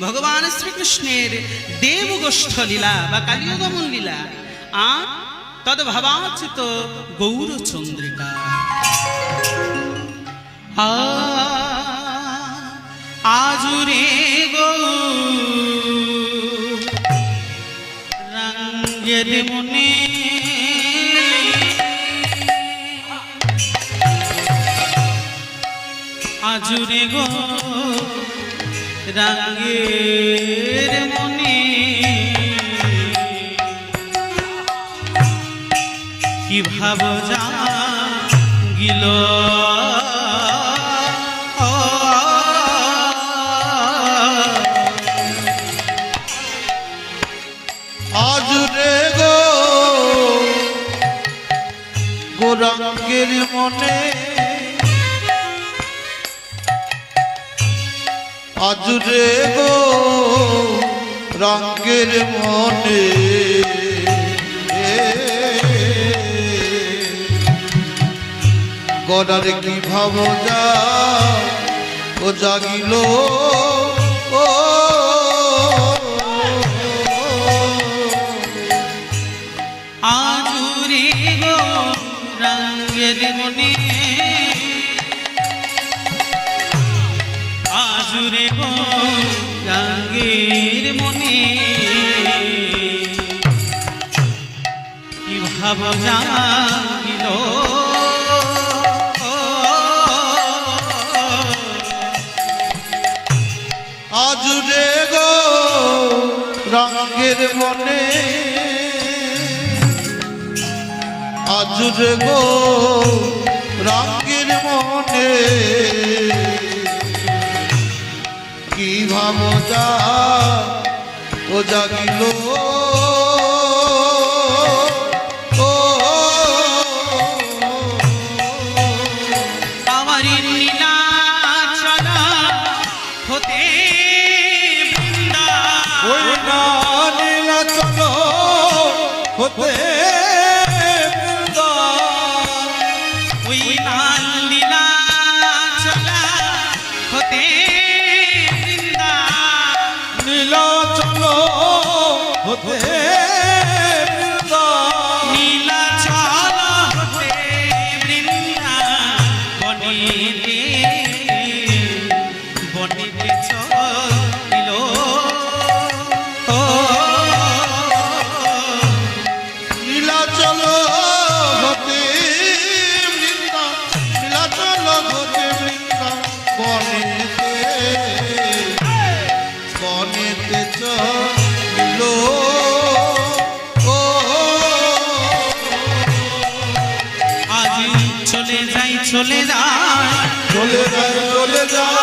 ভগবান শ্রীকৃষ্ণের দেবগোষ্ঠ লীলা বা কালীয়গমন লীলা, আর তদ্ভাবাচিত গৌরচন্দ্রিকা। আ, আজুরে গো। রঙ্গের মনে আজুরে গো। রঙ্গের মনে কি ভাব জাগিল আজ রে গো গোরঙ্গের মনে আজ রে গো রঙ্গের মনে। গড়ার কি ভাব যা ও জাগিল। কি ভাব জাগিল আজ রে গো রঙের মনে, আজ রে গো রঙের মনে, কি ভাব যা ও জাগিল নীলা চলো হতে বৃন্দা বনেতে চলে যায় চলে যায়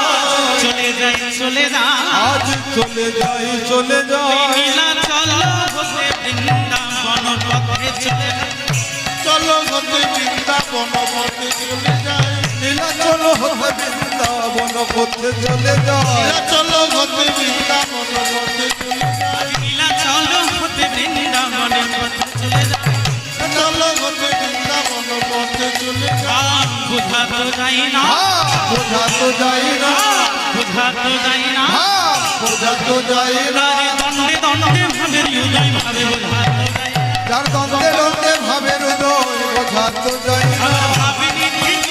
চলে যাই চলে যাই। আজ চলে যাই চলে যাই। নীলা চলো হতে বৃন্দাবন পথে চলে যাই। চলো হতে বৃন্দাবন পথে চলে যায় নীলা চলো হতে বৃন্দাবন পথে চলে যায় নীলা চলো হতে বৃন্দাবন পথে চলে চলো হতে বৃন্দাবন পথে চলে আর বুঝা তো যাই না। বোঝা তো যাই না। বুঝা তো যাই না। বোঝা তো যাই না। তারে দণ্ডে দণ্ডে ভাবে হৃদয় ভাবে বুঝা যাই। যার দ্বন্দ্বে দ্বন্দ্বে ভাবের উদয় বোঝা তো যাই না। আর ভাবিনি ঠিক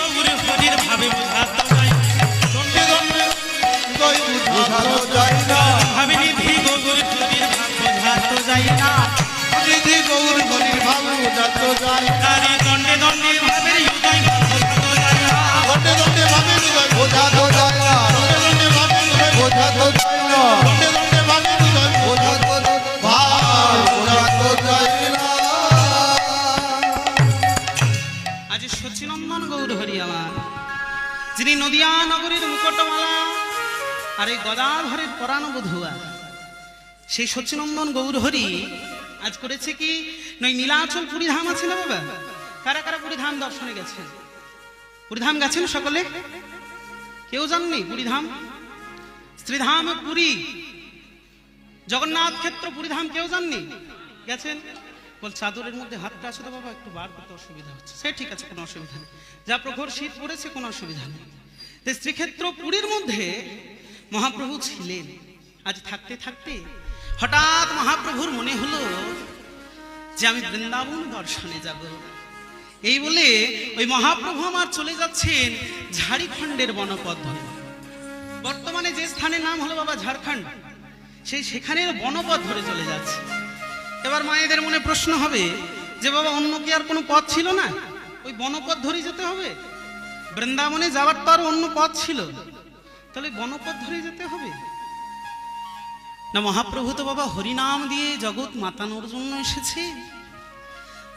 হরির ভাবে বুঝা তো যাই। দ্বন্দ্বে দ্বন্দ্বে হৃদয় বোঝা তো যায় না। ভাবিনি ঠিক গৌর হরির ভাব বুঝা তো যাই না। নিধি গৌর হরির ভাব বোঝা তো যায় দণ্ডে দণ্ডে ভাবে হৃদয় দণ্ডে দণ্ডে ভাবের উদয় বোঝা তো যায় না। দণ্ডে দণ্ডে ভাবের উদয় বোঝা তো যায় না। দণ্ডে দণ্ডে ভাবের উদয় বোঝা তো ভাব বোঝা তো যায় না। আজ সচিনন্দন গৌর হরি আমার যিনি নদিয়া নগরীর মুকুটমালা আর এই গদাধরের পরাণবধুয়া সেই সচিনন্দন গৌর হরি আজ করেছে কি? নই নীলাচল পুরীধাম আছে না বাবা? কারা কারা পুরী ধাম দর্শনে গেছেন পুরীধাম গেছেন সকলে? কেউ জাননি পুরীধাম শ্রীধাম পুরী? জগন্নাথ ক্ষেত্র পুরীধাম কেউ জাননি? গেছেন? বল, চাদরের মধ্যে হাতটা আছে তো বাবা, একটু বার করতে অসুবিধা হচ্ছে। সে ঠিক আছে, কোনো অসুবিধা নেই। যা প্রখর শীত পড়েছে, কোনো অসুবিধা নেই। শ্রীক্ষেত্র পুরীর মধ্যে মহাপ্রভু ছিলেন, আজ থাকতে থাকতে হঠাৎ মহাপ্রভুর মনে হলো যে আমি বৃন্দাবন দর্শনে যাব। এই বলে ওই মহাপ্রভু আমার চলে যাচ্ছেন ঝাড়িখণ্ডের বনপথ বর্তমানে যে স্থানের নাম হলো বাবা ঝাড়খণ্ড, সেই সেখানের বনপথ ধরে চলে যাচ্ছে। এবার মায়েদের মনে প্রশ্ন হবে যে বাবা অন্য কি আর কোনো পথ ছিল না? ওই বনপথ ধরে যেতে হবে? বৃন্দাবনে যাওয়ার তো আর অন্য পথ ছিল। তাহলে বনপথ ধরে যেতে হবে? না মহাপ্রভু তো বাবা হরিনাম দিয়ে জগৎ মাতানোর জন্য এসেছে।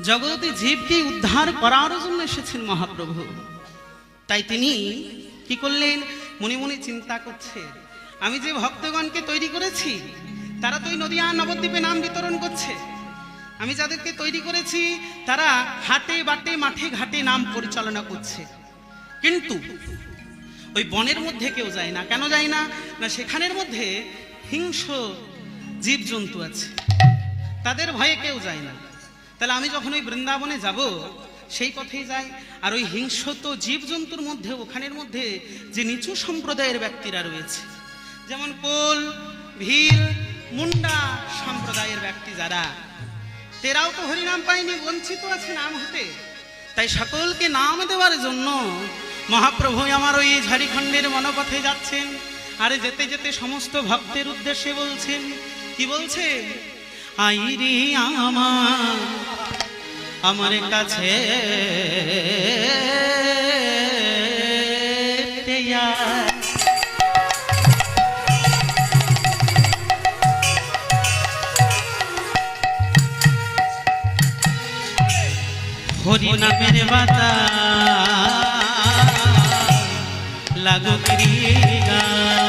জগতে জীবকে উদ্ধার করার জন্য এসেছেন মহাপ্রভু। তাই তিনি কি করলেন? মনে মনে চিন্তা করছে। আমি যে ভক্তগণকে তৈরি করেছি, তারা তো নদিয়া নবদ্বীপে নাম বিতরণ করছে। আমি যাদেরকে তৈরি করেছি, তারা হাটে বাটে, মাঠে ঘাটে নাম পরিচালনা করছে। কিন্তু ওই বনের মধ্যে কেউ যায় না। কেন যায় না? না সেখানের মধ্যে হিংস্র জীবজন্তু আছে। তাদের ভয়ে কেউ যায় না। তাহলে আমি যখন ওই বৃন্দাবনে যাব, সেই পথেই যাই। আর ওই হিংস্র জীবজন্তুর মধ্যে, ওখানের মধ্যে যে নিচু সম্প্রদায়ের ব্যক্তিরা রয়েছে, যেমন কোল, ভিল, মুন্ডা সম্প্রদায়ের ব্যক্তি যারা, তেরাও তো হরিনাম পায়নি, বঞ্চিত আছে নাম হতে। তাই সকলকে নাম দেওয়ার জন্য মহাপ্রভু আমার ওই ঝাড়িখণ্ডের মনোপথে যাচ্ছেন। আরে যেতে যেতে সমস্ত ভক্তের উদ্দেশ্যে বলছেন, কি বলছেন? আইরি আমার আমার কাছে হরি বাতা লাগু ক্রিয়া ওরে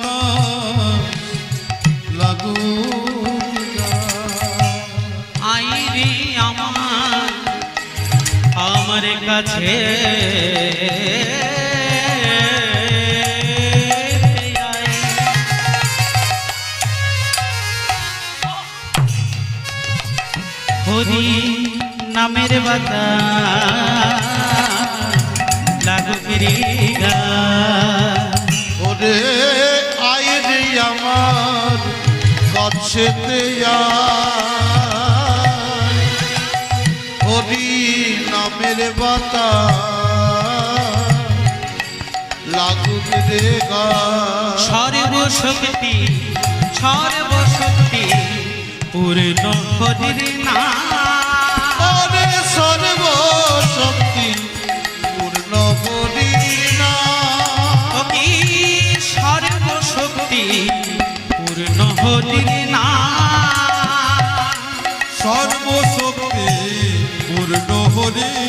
কাছে হরি নামের বাতা লাগু গা ওরে আয় আমার আয়। নামের বাতা লাগুক রে সর্বশক্তি সর্বশক্তি পূর্ণ হরির নাম ওরে সর্ব শক্তি পূর্ণ হরি। কি সর্বশক্তি পূর্ণ হরির নাম সর্বশক্তি পূর্ণ হরি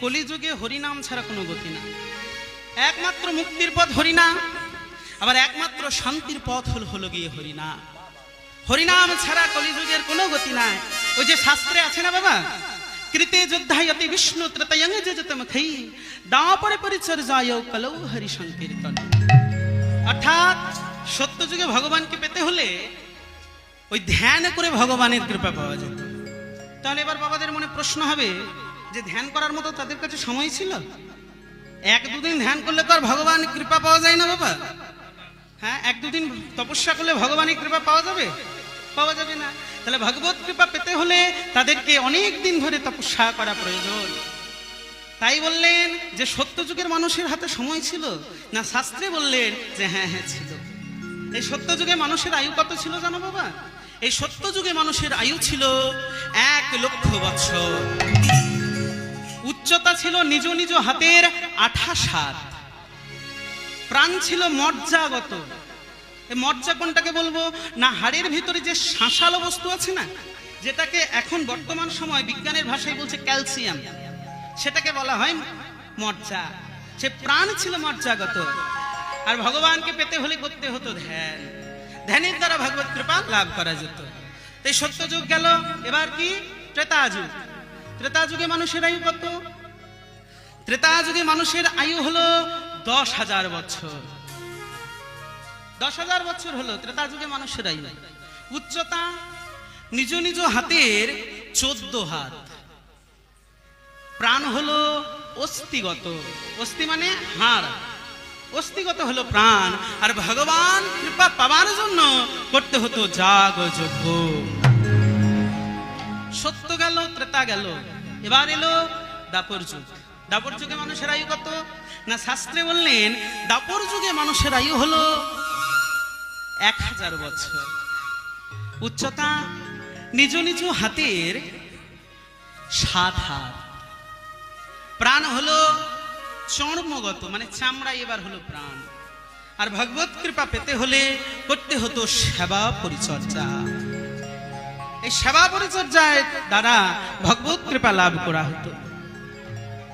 কলিযুগে হরিনাম ছাড়া কোনো গতি না। একমাত্র মুক্তির পথ হরিনাম আবার একমাত্র শান্তির পথ হল হলো গিয়ে হরিনাম হরিনাম ছাড়া কলিযুগের কোনো গতি নাই। ওই যে শাস্ত্রে আছে না বাবা? কৃতে যোদ্ধায়তি বিষ্ণু ত্রতয়ং যজতম খৈ দাপরে পরিচর্যায় কলৌ হরি সংকীর্তন। অর্থাৎ সত্য যুগে ভগবানকে পেতে হলে ওই ধ্যান করে ভগবানের কৃপা পাওয়া যেত। তাহলে এবার বাবাদের মনে প্রশ্ন হবে যে ধ্যান করার মতো তাদের কাছে সময় ছিল? এক দুদিন ধ্যান করলে তো আর ভগবান কৃপা পাওয়া যায় না বাবা। হ্যাঁ এক দুদিন তপস্যা করলে ভগবানের কৃপা পাওয়া যাবে? পাওয়া যাবে না। তাহলে ভগবত কৃপা পেতে হলে তাদেরকে অনেক দিন ধরে তপস্যা করা প্রয়োজন। তাই বললেন যে সত্য যুগের মানুষের হাতে সময় ছিল না শাস্ত্রে বললেন যে হ্যাঁ হ্যাঁ ছিল। এই সত্য যুগে মানুষের আয়ু কত ছিল জানো বাবা? এই সত্য যুগে মানুষের আয়ু ছিল এক লক্ষ বছর উচ্চতা ছিল নিজ নিজ হাতের আঠাশ হাত। প্রাণ ছিল মর্যাগত এই মর্যা কোনটাকে বলব? না, হাড়ের ভিতরে যে শাঁসালো বস্তু আছে না, যেটাকে এখন বর্তমান সময় বিজ্ঞানের ভাষায় বলছে ক্যালসিয়াম, সেটাকে বলা হয় মর্যা সে প্রাণ ছিল মর্যাগত আর ভগবানকে পেতে হলে করতে হতো ধ্যান। ধ্যানের দ্বারা ভগবত কৃপা লাভ করা যেত। তাই সত্য যুগ গেল, এবার কি? ত্রেতা যুগ ত্রেতা যুগে মানুষের আয়ু কত? ত্রেতা যুগে মানুষের আয়ু হলো দশ হাজার বছর। দশ হাজার বছর হলো ত্রেতা যুগে মানুষের আয়ু। উচ্চতা নিজ নিজ হাতের চোদ্দ হাত। প্রাণ হলো অস্থিগত। অস্থি মানে হাড়। অস্থিগত হলো প্রাণ। আর ভগবান কৃপা পাবার জন্য করতে হতো জাগ যজ্ঞ। সত্য গেল, ত্রেতা গেল। এবার এলো দাপর যুগ। দাপর যুগে মানুষের আয়ু কত? না শাস্ত্রে বললেন, দাপর যুগে মানুষের আয়ু হলো এক হাজার বছর। উচ্চতা নিজ নিজ হাতের সাত হাত। প্রাণ হলো চর্মগত মানে চামড়া এবার হলো প্রাণ। আর ভগবত কৃপা পেতে হলে করতে হতো সেবা পরিচর্যা। এই সেবা পরিচর্যায় দ্বারা ভগবত কৃপা লাভ করা হতো।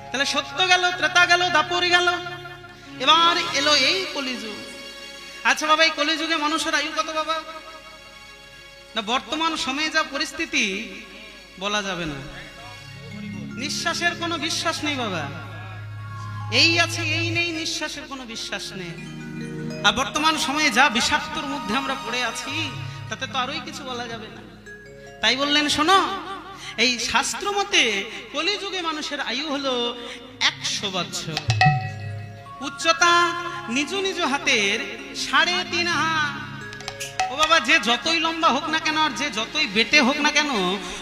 তাহলে সত্য গেল, ত্রেতা গেল, দাপর গেল। এবার এলো এই কলিযুগ। আচ্ছা বাবা, এই কলিযুগে মানুষের আয়ু কত বাবা? না, বর্তমান সময়ে যা পরিস্থিতি, বলা যাবে না। নিঃশ্বাসের কোনো বিশ্বাস নেই বাবা। এই আছে, এই নেই, নিঃশ্বাসের কোনো বিশ্বাস নেই। আর বর্তমান সময়ে যা বিষাক্তর মধ্যে আমরা পড়ে আছি, তাতে তো আরোই কিছু বলা যাবে না। তাই বললেন, শোনো, এই শাস্ত্র মতে কলিযুগে মানুষের আয়ু হলো একশো বছর উচ্চতা নিজ নিজ হাতের সাড়ে তিন হাত। ও বাবা, যে যতই লম্বা হোক না কেন, আর যে যতই বেটে হোক না কেন,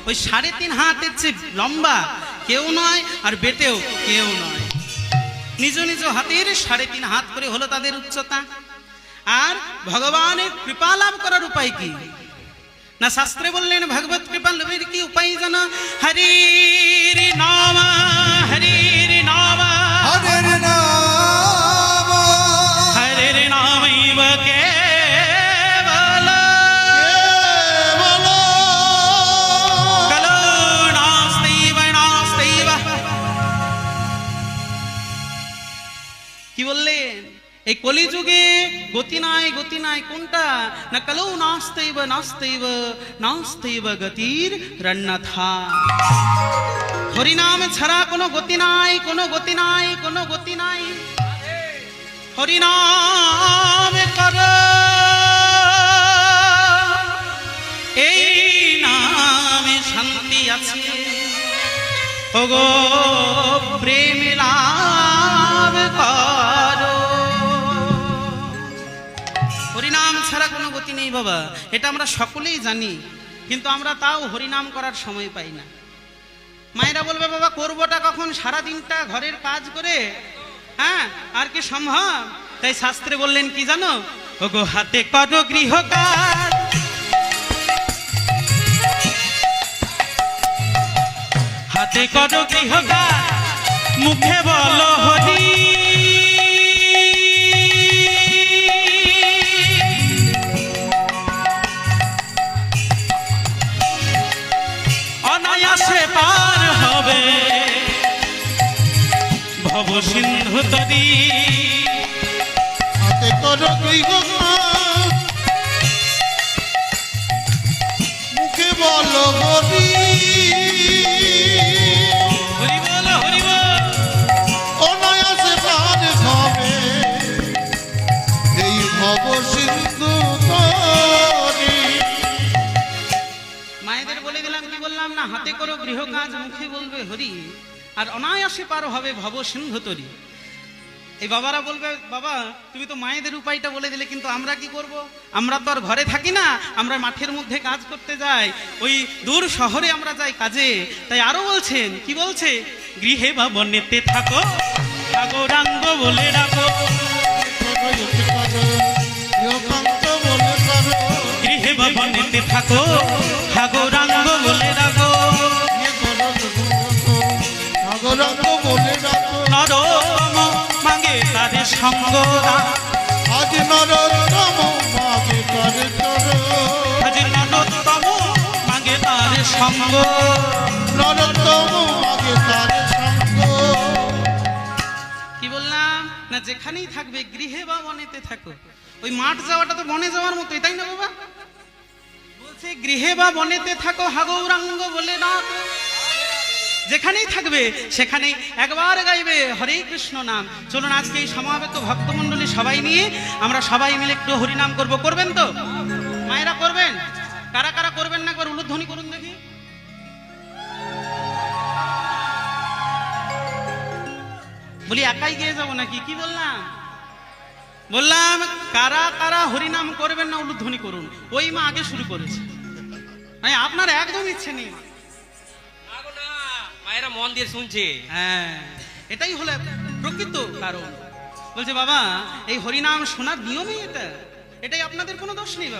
ওই সাড়ে তিন হাতের চেয়ে লম্বা কেউ নয়, আর বেটেও কেউ নয়। নিজ নিজ হাতের সাড়ে তিন হাত করে হলো তাদের উচ্চতা। আর ভগবানের কৃপা লাভ করার উপায় কি? না শাস্ত্রে বললেন ভগবত কৃপা লাভের কি উপায় যেন হরির নাম হরির নাম হরের নাম হরির নামৈব কেবল বলো কলো নাস্তেইব নাস্তেইব কি বললেন এই কলিযুগে গতি নাই গতি নাই কোনটা না কলো নাস্তেইব নাস্তেইব নাস্তেইব গতির রন্নথা হরিনাম ছাড়া কোনো গতি নাই কোনো গতি নাই কোনো গতি নাই কর এই নামে শান্তি আছে। ওগো প্রেম গতি নেই বাবা? এটা আমরা সকলেই জানি, কিন্তু আমরা তাও হরিনাম করার সময় পাই না। মায়েরা বলবে, বাবা, করবোটা কখন? সারা দিনটা ঘরের কাজ করে হ্যাঁ? আর কি সম্ভব? তাই শাস্ত্রে বললেন, কি জানো? ওগো হাতে করো গৃহ কাজ। হাতে করো গৃহ কাজ, মুখে বলো হরি। ভব সিন্ধু তরি হাতে তোর গৃহ মুখে বল হরি। মায়েদের বলে দিলাম কি বললাম না? হাতে করো গৃহ কাজ মুখে বলবে হরি। আর অনায়াসে পার হবে ভব সিন্ধু এই বাবারা বলবে, বাবা, তুমি তো মায়েদের উপায়টা বলে দিলে, কিন্তু আমরা কি করব? আমরা তো আর ঘরে থাকি না, আমরা মাঠের মধ্যে কাজ করতে যাই। ওই দূর শহরে আমরা যাই কাজে। তাই আরও বলছেন, কি বলছে? গৃহে বা বনেতে থাকো রাঙ্গ বলে ডাকো। গৃহে বা বনেতে থাকো রাঙ্গ বলে ডাকো। করো সাগরাঙ্গ নরম মাগে তাদের সঙ্গ দান। আজ নরোত্তম মাগে করে আজ নরোত্তম মাগে তার সঙ্গ। নরোত্তম মাগে তার সঙ্গ। কি বললাম? না যেখানেই থাকবে গৃহে বা বনেতে থাকো। ওই মাঠ যাওয়াটা তো বনে যাওয়ার মতোই তাই না বাবা? বলছে গৃহে বা বনেতে থাকো হাগৌরাঙ্গ বলে না যেখানেই থাকবে, সেখানেই একবার গাইবে হরে কৃষ্ণ নাম। চলুন আজকে এই সমাবেত ভক্তমণ্ডলী সবাই নিয়ে আমরা সবাই মিলে একটু হরিনাম করব। করবেন তো? মায়েরা করবেন? কারা কারা করবেন না একবার উলুধ্বনি করুন দেখি। বলি, একাই গিয়ে যাব নাকি? কি বললাম? বললাম, কারা কারা হরিনাম করবেন না উলুধ্বনি করুন? ওই মা আগে শুরু করেছে। মানে আপনার একদম ইচ্ছে নেই। মায়েরা মন দিয়ে শুনছে। হ্যাঁ এটাই হলো প্রকৃত কারণ। বলছে, বাবা, এই হরিনাম শোনার নিয়মই এটা। এটাই আপনাদের কোনো দোষ নেই, বাবা।